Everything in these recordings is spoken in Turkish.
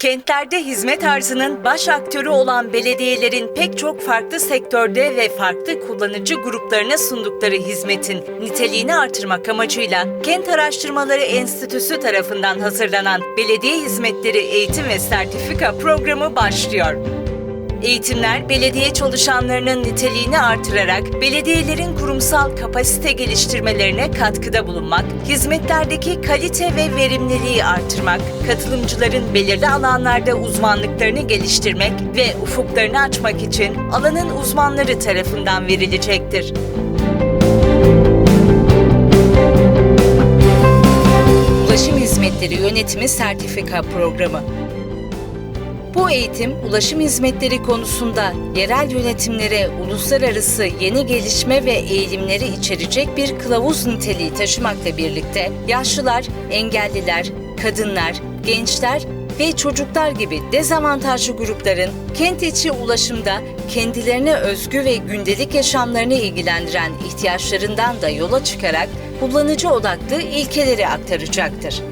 Kentlerde hizmet arzının baş aktörü olan belediyelerin pek çok farklı sektörde ve farklı kullanıcı gruplarına sundukları hizmetin niteliğini artırmak amacıyla Kent Araştırmaları Enstitüsü tarafından hazırlanan Belediye Hizmetleri Eğitim ve Sertifika Programı başlıyor. Eğitimler, belediye çalışanlarının niteliğini artırarak belediyelerin kurumsal kapasite geliştirmelerine katkıda bulunmak, hizmetlerdeki kalite ve verimliliği artırmak, katılımcıların belirli alanlarda uzmanlıklarını geliştirmek ve ufuklarını açmak için alanın uzmanları tarafından verilecektir. Ulaşım Hizmetleri Yönetimi Sertifika Programı bu eğitim, ulaşım hizmetleri konusunda yerel yönetimlere uluslararası yeni gelişme ve eğilimleri içerecek bir kılavuz niteliği taşımakla birlikte yaşlılar, engelliler, kadınlar, gençler ve çocuklar gibi dezavantajlı grupların kent içi ulaşımda kendilerine özgü ve gündelik yaşamlarını ilgilendiren ihtiyaçlarından da yola çıkarak kullanıcı odaklı ilkeleri aktaracaktır.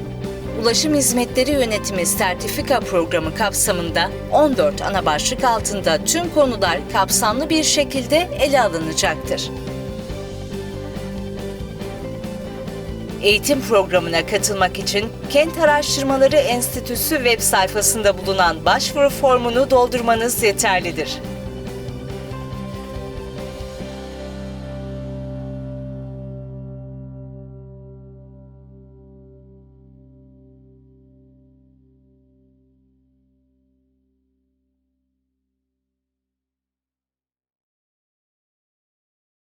Ulaşım Hizmetleri Yönetimi Sertifika Programı kapsamında 14 ana başlık altında tüm konular kapsamlı bir şekilde ele alınacaktır. Eğitim programına katılmak için Kent Araştırmaları Enstitüsü web sayfasında bulunan başvuru formunu doldurmanız yeterlidir.